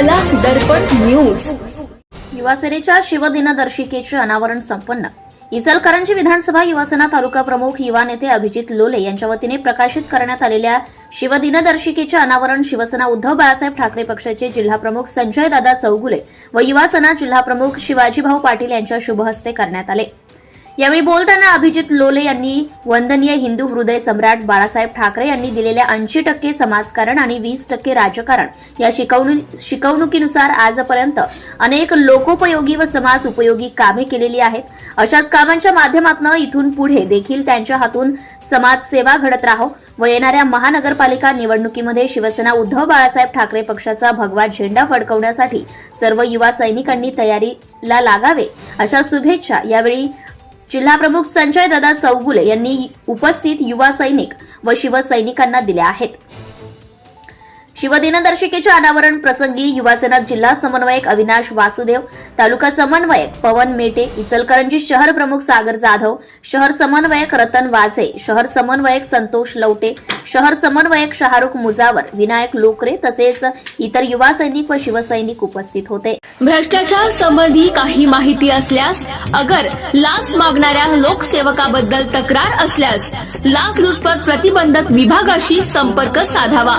कला दर्पण न्यूज युवासेनेच्या शिवदिनदर्शिकेचे अनावरण संपन्न. इचलकरंजी विधानसभा युवासेना तालुका प्रमुख युवा नेते अभिजित लोले यांच्या वतीने प्रकाशित करण्यात आलेल्या शिवदिनदर्शिकेचे अनावरण शिवसेना उद्धव बाळासाहेब ठाकरे पक्षाचे जिल्हाप्रमुख संजय दादा चौगुले व युवासेना जिल्हाप्रमुख शिवाजीभाऊ पाटील यांच्या शुभ हस्ते करण्यात आले. यावेळी बोलताना अभिजित लोले यांनी वंदनीय हिंदू हृदय सम्राट बाळासाहेब ठाकरे यांनी दिलेल्या ऐंशी टक्के समाजकारण आणि वीस टक्के राजकारण या शिकवणु- शिकवणुकीनुसार आजपर्यंत अनेक लोकोपयोगी व समाज उपयोगी कामे केलेली आहेत. अशाच कामांच्या माध्यमातून इथून पुढे देखील त्यांच्या हातून समाजसेवा घडत राहो. व येणाऱ्या महानगरपालिका निवडणुकीमध्ये शिवसेना उद्धव बाळासाहेब ठाकरे पक्षाचा भगवा झेंडा फडकवण्यासाठी सर्व युवा सैनिकांनी तयारीला लागावे अशा शुभेच्छा यावेळी जिल्हाप्रमुख संजय दादा चौगुले यांनी उपस्थित युवा सैनिक व शिवसैनिकांना दिल्या आहेत. शिवदिनदर्शिकेच्या अनावरण प्रसंगी युवासेना जिल्हा समन्वयक अविनाश वासुदेव तालुका समन्वयक पवन मेटे इचलकरंजी शहर प्रमुख सागर जाधव शहर समन्वयक रतन वाझे शहर समन्वयक संतोष लवटे शहर समन्वयक शाहरुख मुजावर विनायक लोकरे तसेच इतर युवा सैनिक व शिवसैनिक उपस्थित होते. भ्रष्टाचार संबंधी काही माहिती असल्यास अगर लाच मागणाऱ्या लोकसेवकाबद्दल तक्रार असल्यास लाचलुचपत प्रतिबंधक विभागाशी संपर्क साधावा.